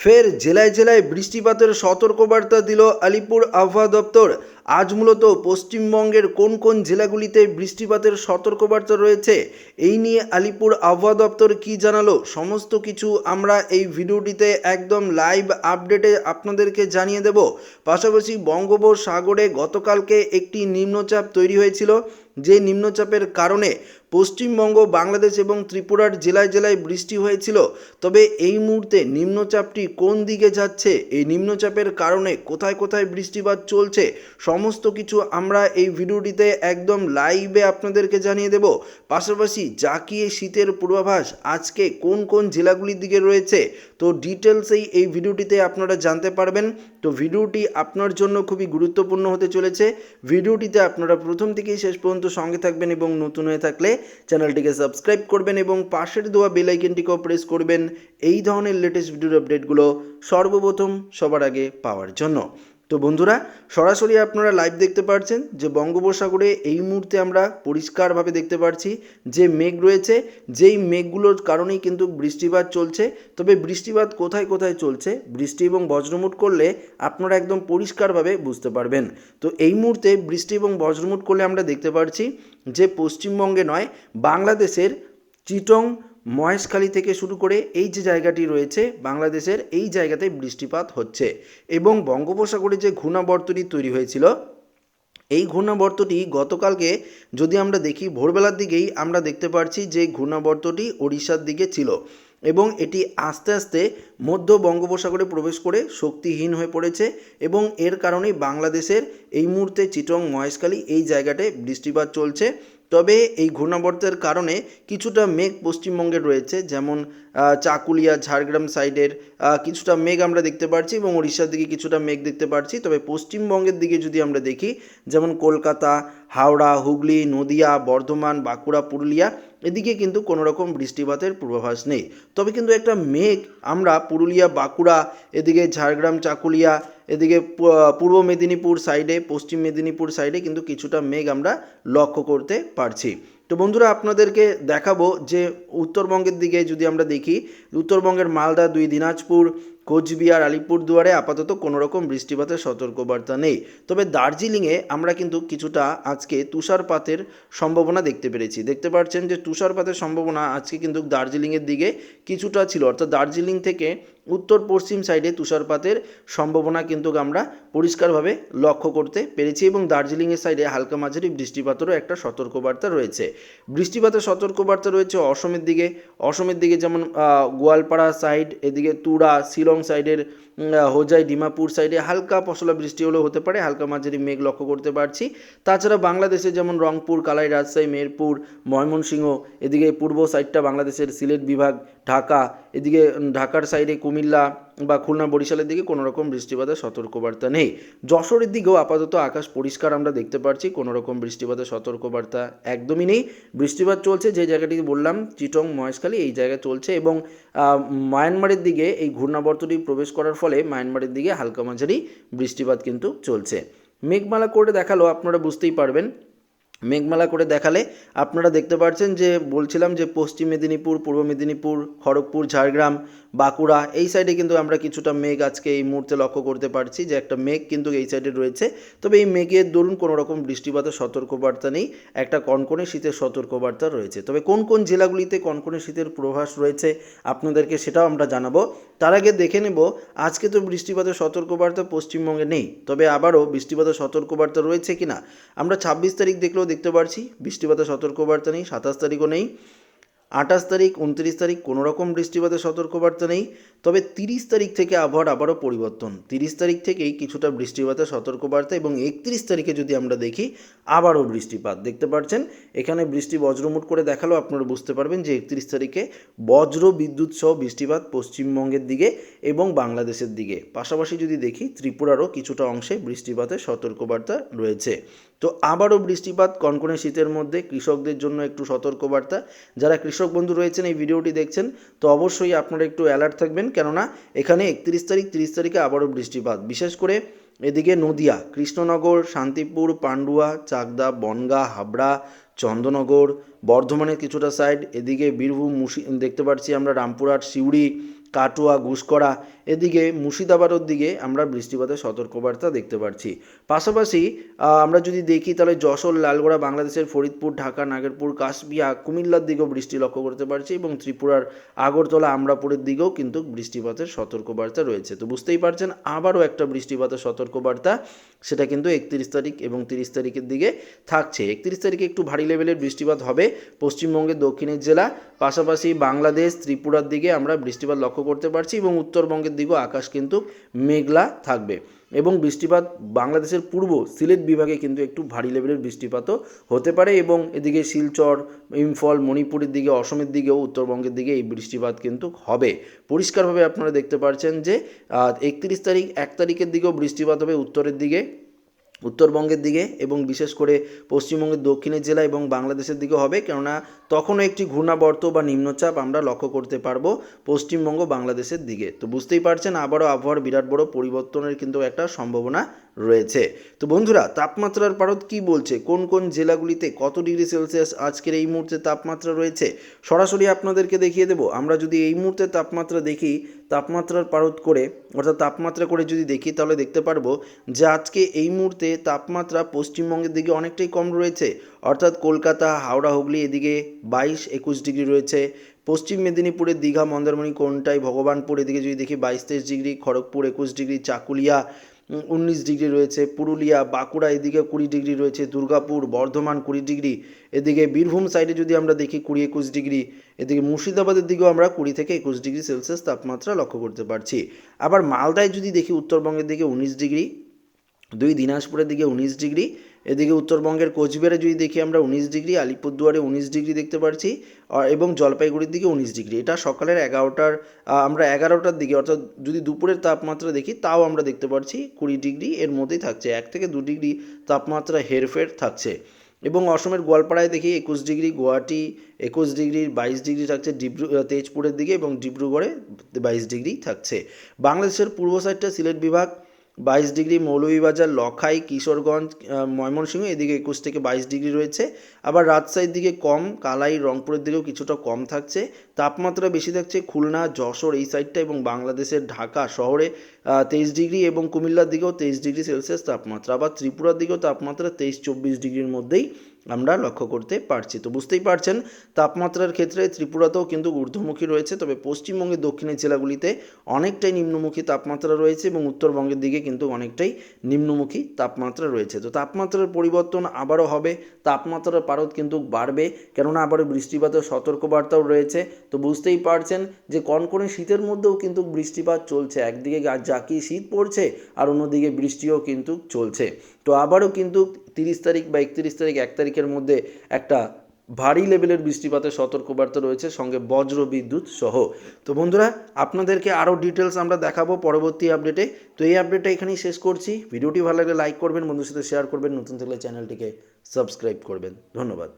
ফের জেলায় জেলায় বৃষ্টিপাতের সতর্কবার্তা দিল আলিপুর আবহাওয়া দপ্তর। আজ মূলত পশ্চিমবঙ্গের কোন কোন জেলাগুলিতে বৃষ্টিপাতের সতর্কবার্তা রয়েছে, এই নিয়ে আলিপুর আবহাওয়া দপ্তর কি জানালো, সমস্ত কিছু আমরা এই ভিডিওটিতে একদম লাইভ আপডেটে আপনাদেরকে জানিয়ে দেব। পাশাপাশি বঙ্গোপসাগরে গতকালকে একটি নিম্নচাপ তৈরি হয়েছিল, যে নিম্নচাপের কারণে পশ্চিমবঙ্গ, বাংলাদেশ এবং ত্রিপুরার জেলায় জেলায় বৃষ্টি হয়েছিল। তবে এই মুহূর্তে নিম্নচাপটি কোন দিকে যাচ্ছে, এই নিম্নচাপের কারণে কোথায় কোথায় বৃষ্টিপাত চলছে সমস্ত কিছু আমরা এই ভিডিওটিতে একদম লাইভে আপনাদেরকে জানিয়ে দেব। পাশাপাশি জাকিয়ে শীতের পূর্বাভাস, আজকে কোন কোন জেলাগুলির দিকে রয়েছে, তো ডিটেলসেই এই ভিডিওটিতে আপনারা জানতে পারবেন। তো ভিডিওটি আপনার জন্য খুবই গুরুত্বপূর্ণ হতে চলেছে। ভিডিওটিতে আপনারা প্রথম থেকেই শেষ পর্যন্ত সঙ্গে থাকবেন এবং নতুন হয়ে থাকলে চ্যানেলটিকে সাবস্ক্রাইব করবেন এবং পাশের দেওয়া বেল আইকনটিকেও প্রেস করবেন। এই ধরনের লেটেস্ট ভিডিওর আপডেটগুলো সর্বপ্রথম সবার আগে পাওয়ার জন্য। তো বন্ধুরা, সরাসরি আপনারা লাইভ দেখতে পাচ্ছেন যে বঙ্গোপসাগরে এই মুহূর্তে আমরা পরিষ্কারভাবে দেখতে পাচ্ছি যে মেঘ রয়েছে। যেই মেঘগুলোর কারণেই কিন্তু বৃষ্টিপাত চলছে। তবে বৃষ্টিপাত কোথায় কোথায় চলছে, বৃষ্টি এবং বজ্রমুট করলে আপনারা একদম পরিষ্কারভাবে বুঝতে পারবেন। তো এই মুহূর্তে বৃষ্টি এবং বজ্রমুট করলে আমরা দেখতে পাচ্ছি যে পশ্চিমবঙ্গে নয়, বাংলাদেশের চিটং মহেশখালী থেকে শুরু করে এই যে জায়গাটি রয়েছে, বাংলাদেশের এই জায়গাতে বৃষ্টিপাত হচ্ছে এবং বঙ্গোপসাগরে যে ঘূর্ণাবর্তটি তৈরি হয়েছিল, এই ঘূর্ণাবর্তটি গতকালকে যদি আমরা দেখি, ভোরবেলার দিকেই আমরা দেখতে পাচ্ছি যে ঘূর্ণাবর্তটি ওড়িশার দিকে ছিল এবং এটি আস্তে আস্তে মধ্য বঙ্গোপসাগরে প্রবেশ করে শক্তিহীন হয়ে পড়েছে এবং এর কারণেই বাংলাদেশের এই মুহূর্তে চিটং মহেশখালী এই জায়গাটায় বৃষ্টিপাত চলছে। তবে এই ঘূর্ণাবর্তের কারণে কিছুটা মেঘ পশ্চিমবঙ্গে রয়েছে, যেমন চাকুলিয়া, ঝাড়গ্রাম সাইডের কিছুটা মেঘ আমরা দেখতে পাচ্ছি এবং উড়িষ্যার দিকে কিছুটা মেঘ দেখতে পাচ্ছি তবে পশ্চিমবঙ্গের দিকে যদি আমরা দেখি, যেমন কলকাতা, হাওড়া, হুগলি, নদিয়া, বর্ধমান, বাঁকুড়া, পুরুলিয়া, এদিকে কিন্তু কোনো রকম বৃষ্টিপাতের পূর্বাভাস নেই। তবে কিন্তু একটা মেঘ আমরা পুরুলিয়া, বাঁকুড়া, এদিকে ঝাড়গ্রাম, চাকুলিয়া এদিকে পূর্ব মেদিনীপুর সাইডে, পশ্চিম মেদিনীপুর সাইডে কিন্তু কিছুটা মেঘ আমরা লক্ষ্য করতে পারছি। তো বন্ধুরা, আপনাদেরকে দেখাবো যে উত্তরবঙ্গের দিকে যদি আমরা দেখি, উত্তরবঙ্গের মালদা, দুই দিনাজপুর, কোচবিহার, আলিপুরদুয়ারে আপাতত কোনো রকম বৃষ্টিপাতের সতর্কবার্তা নেই। তবে দার্জিলিংয়ে আমরা কিন্তু কিছুটা আজকে তুষারপাতের সম্ভাবনা দেখতে পেরেছি। দেখতে পাচ্ছেন যে তুষারপাতের সম্ভাবনা আজকে কিন্তু দার্জিলিংয়ের দিকে কিছুটা ছিল। অর্থাৎ দার্জিলিং থেকে উত্তর পশ্চিম সাইডে তুষারপাতের সম্ভাবনা কিন্তু আমরা পরিষ্কারভাবে লক্ষ্য করতে পেরেছি এবং দার্জিলিংয়ের সাইডে হালকা মাঝারি বৃষ্টিপাতেরও একটা সতর্কবার্তা রয়েছে। বৃষ্টিপাতের সতর্কবার্তা রয়েছে অসমের দিকে। অসমের দিকে যেমন গোয়ালপাড়া সাইড এদিকে তুরা, শিলং সাইডের হোজাই, ডিমাপুর সাইডে হালকা পশলা বৃষ্টি হলেও হতে পারে, হালকা মাঝারি মেঘ লক্ষ্য করতে পারছি। তাছাড়া বাংলাদেশে যেমন রংপুর, কালাই রাজশাহী, মেরপুর, ময়মনসিংহ, এদিকে পূর্ব সাইডটা বাংলাদেশের সিলেট বিভাগ, ঢাকা, এদিকে ঢাকার সাইডে কুমিল্লা বা খুলনা বরিশালের দিকে কোনো রকম বৃষ্টিপাতের সতর্কবার্তা নেই। যশোরের দিকেও আপাতত আকাশ পরিষ্কার আমরা দেখতে পাচ্ছি কোনো রকম বৃষ্টিপাতের সতর্কবার্তা একদমই নেই। বৃষ্টিপাত চলছে যে জায়গাটি বললাম, চিটং, মহেশখালী, এই জায়গায় চলছে এবং মায়ানমারের দিকে এই ঘূর্ণাবর্তটি প্রবেশ করার ফলে মায়ানমারের দিকে হালকা মাঝারি বৃষ্টিপাত কিন্তু চলছে। মেঘমালা করে দেখাল, আপনারা বুঝতেই পারবেন। মেঘমালা করে দেখালে আপনারা দেখতে পাচ্ছেন যে বলছিলাম যে পশ্চিম মেদিনীপুর, পূর্ব মেদিনীপুর, খড়গপুর, ঝাড়গ্রাম, বাঁকুড়া, এই সাইডে কিন্তু আমরা কিছুটা মেঘ আজকে এই মুহূর্তে লক্ষ্য করতে পারছি যে একটা মেঘ কিন্তু এই সাইডে রয়েছে। তবে এই মেঘের দরুন কোনো রকম বৃষ্টিপাতের সতর্কবার্তা নেই, একটা কনকনে শীতের সতর্কবার্তা রয়েছে। তবে কোন কোন জেলাগুলিতে কনকনে শীতের প্রভাস রয়েছে আপনাদেরকে সেটাও আমরা জানাব। তার আগে দেখে নেব, আজকে তো বৃষ্টিপাতের সতর্কবার্তা পশ্চিমবঙ্গে নেই, তবে আবারও বৃষ্টিপাতের সতর্কবার্তা রয়েছে কি না আমরা ছাব্বিশ তারিখ দেখলেও দেখতে পারছি, বৃষ্টিপাতের সতর্কবার্তা নেই, সাতাশ তারিখও নেই। আঠাশ তারিখ, উনত্রিশ তারিখ কোনো রকম বৃষ্টিপাতের সতর্কবার্তা নেই, তবে তিরিশ তারিখ থেকে আবহাওয়ার আবারও পরিবর্তন। তিরিশ তারিখ থেকেই কিছুটা বৃষ্টিপাতের সতর্কবার্তা এবং একত্রিশ তারিখে যদি আমরা দেখি, আবারও বৃষ্টিপাত। দেখতে পাচ্ছেন, এখানে বৃষ্টি বজ্রমুট করে দেখালেও আপনারা বুঝতে পারবেন যে একত্রিশ তারিখে বজ্র বিদ্যুৎ সহ বৃষ্টিপাত পশ্চিমবঙ্গের দিকে এবং বাংলাদেশের দিকে। পাশাপাশি যদি দেখি, ত্রিপুরারও কিছুটা অংশে বৃষ্টিপাতের সতর্কবার্তা রয়েছে। তো আবারও বৃষ্টিপাত, কনকনে শীতের মধ্যে কৃষকদের জন্য একটু সতর্কবার্তা। যারা কৃষক বন্ধু রয়েছেন, এই ভিডিওটি দেখছেন, তো অবশ্যই আপনারা একটু অ্যালার্ট থাকবেন। কেননা, এখানে একত্রিশ তারিখ, তিরিশ তারিখে আবারও বৃষ্টিপাত। বিশেষ করে এদিকে নদিয়া, কৃষ্ণনগর, শান্তিপুর, পান্ডুয়া, চাকদা, বনগা, হাবড়া, চন্দননগর, বর্ধমানের কিছুটা সাইড এদিকে বীরভূম মুর্শি দেখতে পাচ্ছি আমরা রামপুরহাট, সিউড়ি, কাটোয়া ঘুষকরা এদিকে মুর্শিদাবাদের দিকে আমরা বৃষ্টিপাতের সতর্কবার্তা দেখতে পাচ্ছি পাশাপাশি আমরা যদি দেখি তাহলে যশোর, লালগোড়া, বাংলাদেশের ফরিদপুর, ঢাকা, নাগেরপুর কাশবিয়া কুমিল্লার দিকেও বৃষ্টি লক্ষ্য করতে পারছি এবং ত্রিপুরার আগরতলা, আমরাপুরের দিকেও কিন্তু বৃষ্টিপাতের সতর্কবার্তা রয়েছে। তো বুঝতেই পারছেন, আবারও একটা বৃষ্টিপাতের সতর্কবার্তা, সেটা কিন্তু একত্রিশ তারিখ এবং তিরিশ তারিখের দিকে থাকছে। একত্রিশ তারিখে একটু ভারী লেভেলের বৃষ্টিপাত হবে পশ্চিমবঙ্গের দক্ষিণের জেলা, পাশাপাশি বাংলাদেশ, ত্রিপুরার দিকে আমরা বৃষ্টিপাত লক্ষ্য করতে পারছি এবং উত্তরবঙ্গের দিকেও আকাশ কিন্তু মেঘলা থাকবে এবং বৃষ্টিপাত বাংলাদেশের পূর্ব সিলেট বিভাগে কিন্তু একটু ভারী লেভেলের বৃষ্টিপাতও হতে পারে এবং এদিকে শিলচর, ইম্ফল, মণিপুরের দিকে, অসমের দিকেও উত্তরবঙ্গের দিকে এই বৃষ্টিপাত কিন্তু হবে। পরিষ্কারভাবে আপনারা দেখতে পাচ্ছেন যে একত্রিশ তারিখ, এক তারিখের দিকেও বৃষ্টিপাত হবে, উত্তরের দিকে উত্তরবঙ্গের দিকে এবং বিশেষ করে পশ্চিমবঙ্গের দক্ষিণের জেলা এবং বাংলাদেশের দিকে হবে, কেননা তখনও একটি ঘূর্ণাবর্ত বা নিম্নচাপ আমরা লক্ষ্য করতে পারব পশ্চিমবঙ্গ বাংলাদেশের দিকে। তো বুঝতেই পারছেন, আবারও আবহাওয়ার বিরাট বড় পরিবর্তনের কিন্তু একটা সম্ভাবনা রয়েছে। তো বন্ধুরা, তাপমাত্রার পারদ কি বলছে? কোন কোন জেলাগুলিতে কত ডিগ্রি সেলসিয়াস আজকের এই মুহূর্তে তাপমাত্রা রয়েছে? সরাসরি আপনাদেরকে দেখিয়ে দেবো। আমরা যদি এই মুহূর্তে তাপমাত্রা দেখি তাপমাত্রার পারদ করে, অর্থাৎ তাপমাত্রা করে যদি দেখি, তাহলে দেখতে পারব যে আজকে এই মুহূর্তে তাপমাত্রা পশ্চিমবঙ্গের দিকে অনেকটাই কম রয়েছে। অর্থাৎ কলকাতা, হাওড়া, হুগলি এদিকে বাইশ, একুশ ডিগ্রি রয়েছে। পশ্চিম মেদিনীপুরের দীঘা, মন্দারমণি, কোনটাই, ভগবানপুর এদিকে যদি দেখি, বাইশ, তেইশ ডিগ্রি, খড়গপুর, একুশ ডিগ্রি, চাকুলিয়া উনিশ ডিগ্রি রয়েছে, পুরুলিয়া, বাঁকুড়া, এদিকে কুড়ি ডিগ্রি রয়েছে, দুর্গাপুর, বর্ধমান কুড়ি ডিগ্রি, এদিকে বীরভূম সাইডে যদি আমরা দেখি কুড়ি একুশ ডিগ্রি, এদিকে মুর্শিদাবাদের দিকেও আমরা কুড়ি থেকে একুশ ডিগ্রি সেলসিয়াস তাপমাত্রা লক্ষ্য করতে পারছি। আবার মালদায় যদি দেখি, উত্তরবঙ্গের দিকে উনিশ ডিগ্রি দুই দিনাজপুরের দিকে উনিশ ডিগ্রি, এদিকে উত্তরবঙ্গের কোচবিহারে যদি দেখি আমরা উনিশ ডিগ্রি, আলিপুরদুয়ারে উনিশ ডিগ্রি দেখতে পাচ্ছি এবং জলপাইগুড়ির দিকে উনিশ ডিগ্রি। এটা সকালের এগারোটার আমরা এগারোটার দিকে, অর্থাৎ যদি দুপুরের তাপমাত্রা দেখি, তাও আমরা দেখতে পাচ্ছি কুড়ি ডিগ্রি এর মধ্যেই থাকছে। এক থেকে দু ডিগ্রি তাপমাত্রা হেরফের থাকছে। এবং অসমের গোয়ালপাড়ায় দেখি একুশ ডিগ্রি, গুয়াহাটি একুশ ডিগ্রি, বাইশ ডিগ্রি থাকছে, ডিব্রু তেজপুরের দিকে এবং ডিব্রুগড়ে বাইশ ডিগ্রি থাকছে। বাংলাদেশের পূর্ব সাইডটা সিলেট বিভাগ বাইশ ডিগ্রি মৌলভীবাজার, লখাই, কিশোরগঞ্জ ময়মনসিংহ, এদিকে একুশ থেকে বাইশ ডিগ্রি রয়েছে। আবার রাজশাহীর দিকে কম, কালাই, রংপুরের দিকেও কিছুটা কম থাকছে। তাপমাত্রা বেশি থাকছে খুলনা, যশোর এই সাইডটা এবং বাংলাদেশের ঢাকা শহরে। তেইশ ডিগ্রি এবং কুমিল্লার দিকেও তেইশ ডিগ্রি সেলসিয়াস তাপমাত্রা। আবার ত্রিপুরার দিকেও তাপমাত্রা তেইশ চব্বিশ ডিগ্রির মধ্যেই আমরা লক্ষ্য করতে পারছি। তো বুঝতেই পারছেন, তাপমাত্রার ক্ষেত্রে ত্রিপুরাতেও কিন্তু ঊর্ধ্বমুখী রয়েছে, তবে পশ্চিমবঙ্গের দক্ষিণের জেলাগুলিতে অনেকটাই নিম্নমুখী তাপমাত্রা রয়েছে এবং উত্তরবঙ্গের দিকে কিন্তু অনেকটাই নিম্নমুখী তাপমাত্রা রয়েছে। তো তাপমাত্রার পরিবর্তন আবারও হবে, তাপমাত্রার পারদ কিন্তু বাড়বে, কেননা আবারও বৃষ্টিপাতের সতর্কবার্তাও রয়েছে। তো বুঝতেই পারছেন যে কনকনে শীতের মধ্যেও কিন্তু বৃষ্টিপাত চলছে, একদিকে গা- জাঁকিয়ে শীত পড়ছে আর অন্যদিকে বৃষ্টিও কিন্তু চলছে। তো আবারও কিন্তু তিরিশ তারিখ বা একত্রিশ তারিখ, এক তারিখের মধ্যে একটা ভারী লেভেলের বৃষ্টিপাতের সতর্কবার্তা রয়েছে সঙ্গে বজ্র বিদ্যুৎ সহ। তো বন্ধুরা, আপনাদেরকে আরও ডিটেলস আমরা দেখাবো পরবর্তী আপডেটে তো এই আপডেটটা এখানেই শেষ করছি। ভিডিওটি ভালো লাগলে লাইক করবেন বন্ধুর সাথে শেয়ার করবেন, নতুন থাকলে চ্যানেলটিকে সাবস্ক্রাইব করবেন। ধন্যবাদ।